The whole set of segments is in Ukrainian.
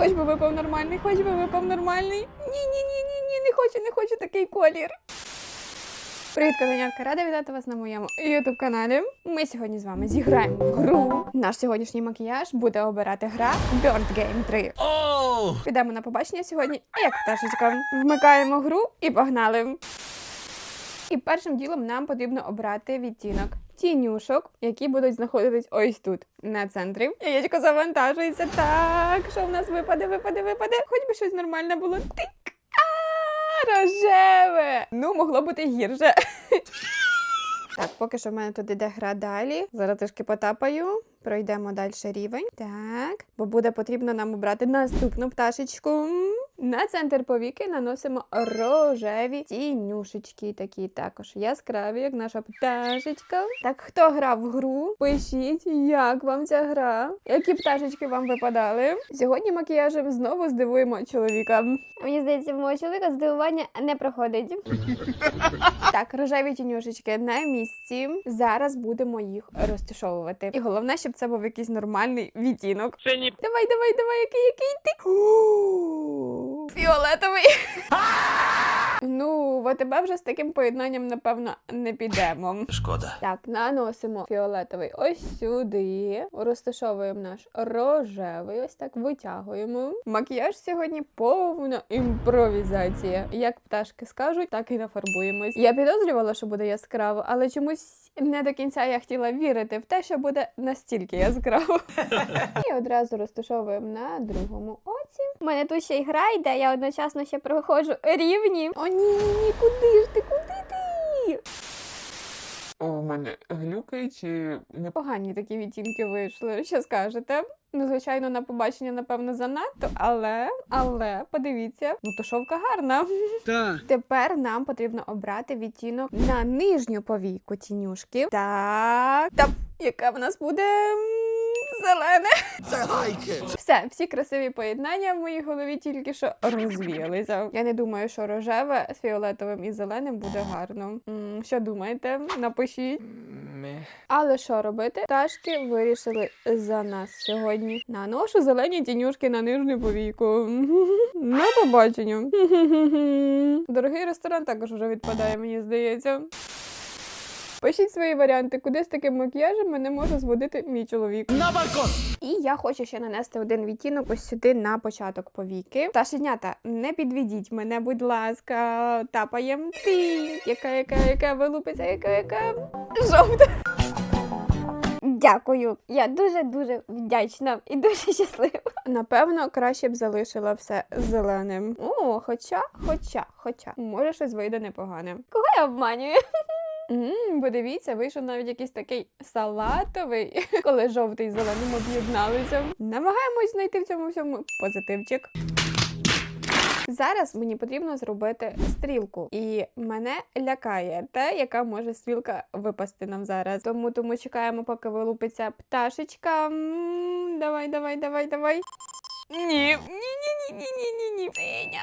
Хоч би випав нормальний, хоч би випав нормальний. Ні, ні, ні, ні, ні, не хочу, не хочу такий колір. Привіт, козенятка! Рада вітати вас на моєму youtube каналі. Ми сьогодні з вами зіграємо в гру. Наш сьогоднішній макіяж буде обирати гра Bird Game 3. Oh! Підемо на побачення сьогодні, як пташечка. Вмикаємо гру і погнали. І першим ділом нам потрібно обрати відтінок тінюшок, які будуть знаходитись ось тут, на центрі. Яєчко завантажується. Так, що в нас випаде, випаде, випаде. Хоч би щось нормальне було. Тик! Рожеве! Ну, могло бути гірше. Так, поки що в мене тут іде гра далі. Зараз трішки потапаю. Пройдемо далі рівень. Так, бо буде потрібно нам обрати наступну пташечку. На центр повіки наносимо рожеві тінюшечки, такі також яскраві, як наша пташечка. Так, хто грав в гру? Пишіть, як вам ця гра, які пташечки вам випадали. Сьогодні макіяжем знову здивуємо чоловіка. Мені здається, в мого чоловіка здивування не проходить. Так, рожеві тінюшечки на місці. Зараз будемо їх розташовувати. І головне, щоб це був якийсь нормальний відтінок. Це не Давай, давай, давай, який, який ти. Фіолетовий. Ну, в АТБ вже з таким поєднанням, напевно, не підемо. шкода. Так, наносимо фіолетовий ось сюди. Розташовуємо наш рожевий. Ось так витягуємо. Макіяж сьогодні повна імпровізація. Як пташки скажуть, так і нафарбуємось. Я підозрювала, що буде яскраво, але чомусь не до кінця я хотіла вірити в те, що буде настільки яскраво. І одразу розташовуємо на другому оці. У мене тут ще й гра йде, я одночасно ще проходжу рівні. О, ні, ні, ні, куди ж ти? Куди ти? У мене глюкає чи не Погані такі відтінки вийшли. Що скажете? Ну, звичайно, на побачення, напевно, занадто, але, але подивіться, ну тушовка гарна. Так. Тепер нам потрібно обрати відтінок на нижню повійку тінюшки. Так, так, яка в нас буде зелене. Це лайки. Все, всі красиві поєднання в моїй голові тільки що розвіялися. Я не думаю, що рожеве з фіолетовим і зеленим буде гарно. М, Що думаєте? Напишіть. Але що робити? Пташки вирішили за нас сьогодні. Наношу зелені тінюшки на нижню повійку. На побачення. Дорогий ресторан також вже відпадає, мені здається. Пишіть свої варіанти, куди з таким макіяжем мене може зводити мій чоловік. На балкон! І я хочу ще нанести один відтінок ось сюди на початок повіки. Пташенята, не підведіть мене, будь ласка, тапаєм. Ти, яка, яка, яка вилупиться, яка, яка жовта. Дякую. Я дуже-дуже вдячна і дуже щаслива. Напевно, краще б залишила все зеленим. О, хоча, хоча, хоча, може щось вийде непогане. Кого я обманюю? Мм, бо дивіться, вийшов навіть якийсь такий салатовий, коли жовтий і зеленим об'єдналися. Намагаємось знайти в цьому всьому позитивчик. Зараз мені потрібно зробити стрілку, і мене лякає те, яка може стрілка випасти нам зараз. Тому тому чекаємо, поки вилупиться пташечка. М, Давай, давай, давай, давай. Ні, ні, ні, ні, ні, ні, ні, ні.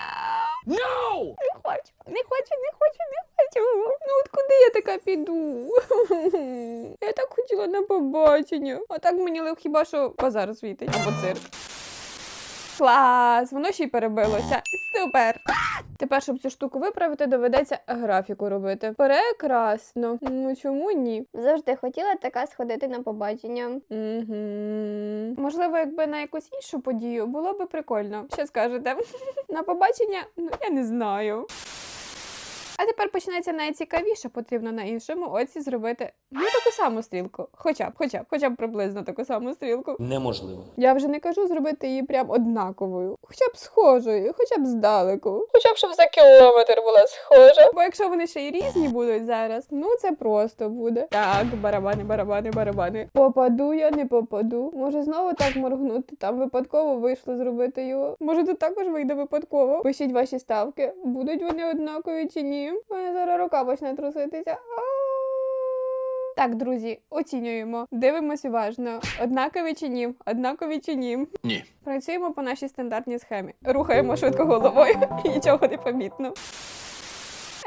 No! Не хочу, не хочу, не хочу, не хочу. Ну от куди я піду? Я так хотіла на побачення. А так мені ли- хіба що базар світить або цирк. Клас, воно ще й перебилося. Супер! Тепер, щоб цю штуку виправити, доведеться графіку робити. Прекрасно. Ну чому ні? Завжди хотіла така сходити на побачення. Угу. Можливо, якби на якусь іншу подію було би прикольно. Що скажете? На побачення? Ну я не знаю. А тепер починається найцікавіше, потрібно на іншому оці зробити ну таку саму стрілку. Хоча б, хоча б, хоча б приблизно таку саму стрілку. Неможливо. Я вже не кажу зробити її прям однаковою, хоча б схожою, хоча б здалеку, хоча б щоб за кілометр була схожа. Бо якщо вони ще й різні будуть зараз, ну це просто буде. Так, барабани, барабани, барабани. Попаду я, не попаду. Може знову так моргнути. Там випадково вийшло зробити його. Може тут також вийде випадково. Пишіть ваші ставки, будуть вони однакові чи ні. У мене зараз рука почне труситися. Так, друзі, оцінюємо. Дивимось уважно. Однакові чи ні? Однакові чи ні? Ні. Працюємо по нашій стандартній схемі. Рухаємо швидко головою і нічого не помітно.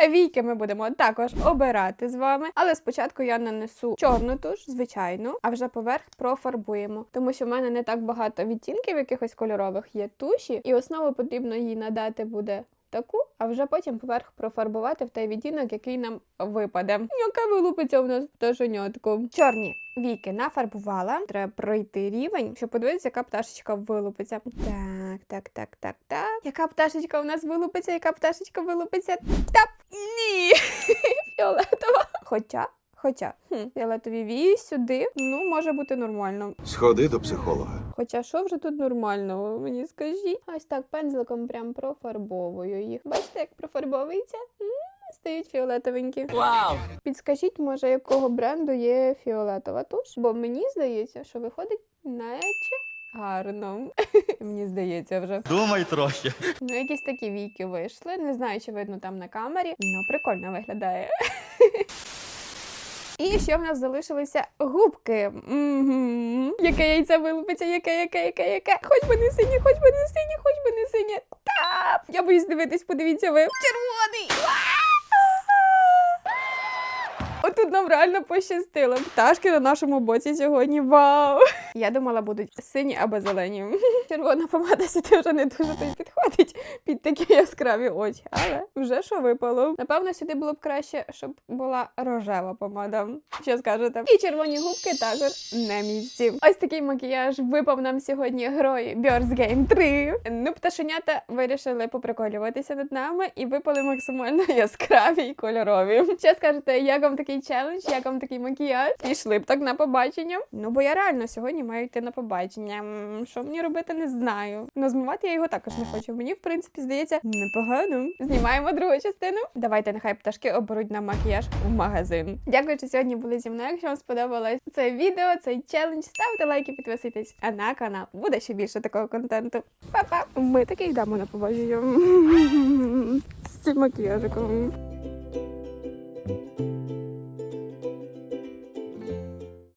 Війки ми будемо також обирати з вами. Але спочатку я нанесу чорну туш, звичайну, а вже поверх профарбуємо. Тому що в мене не так багато відтінків якихось кольорових є туші, і основу потрібно їй надати буде. Таку, а вже потім поверх профарбувати в той відтінок, який нам випаде. Яка вилупиться у нас пташенятку. Чорні віки нафарбувала. Треба пройти рівень, щоб подивитися, яка пташечка вилупиться. Так, так, так, так, так. Яка пташечка у нас вилупиться, яка пташечка вилупиться? Та ні! Фіолетова. Хоча. Хоча хм, фіолетові вії сюди, ну може бути нормально. Сходи до психолога. Хоча що вже тут нормального, мені скажіть. Ось так пензликом прям профарбовую їх. Бачите, як профарбовується? Стають фіолетовенькі. Wow. Підскажіть, може, якого бренду є фіолетова туш? Бо мені здається, що виходить наче гарно. мені здається вже. Думай трохи. Ну, якісь такі війки вийшли. Не знаю, чи видно там на камері. Ну, прикольно виглядає. І ще в нас залишилися губки. Угу. Яке яйце вилупиться, яке, яке, яке, яке. Хоч би не синє, хоч би не синє, хоч би не синє. Та! Я боюсь дивитись, подивіться ви. Червоний! Отут нам реально пощастило. Пташки на нашому боці сьогодні. Вау! Я думала, будуть сині або зелені. Червона помада сюди вже не дуже то підходить під такі яскраві очі. Але вже що випало. Напевно, сюди було б краще, щоб була рожева помада. Що скажете? І червоні губки також на місці. Ось такий макіяж випав нам сьогодні герої Birds Game 3. Ну, пташенята вирішили поприколюватися над нами і випали максимально яскраві і кольорові. Що скажете, як вам такий челендж, як вам такий макіяж? Пішли б так на побачення. Ну бо я реально сьогодні маю йти на побачення. Що мені робити, не знаю. Ну, змивати я його також не хочу. Мені, в принципі, здається, непогано. Знімаємо другу частину. Давайте, нехай пташки оберуть нам макіяж в магазин. Дякую, що сьогодні були зі мною. Якщо вам сподобалось це відео, цей челендж, ставте лайки, підписуйтесь. А на канал буде ще більше такого контенту. Па-па! Ми таки йдемо на побачення з цим макіяжиком.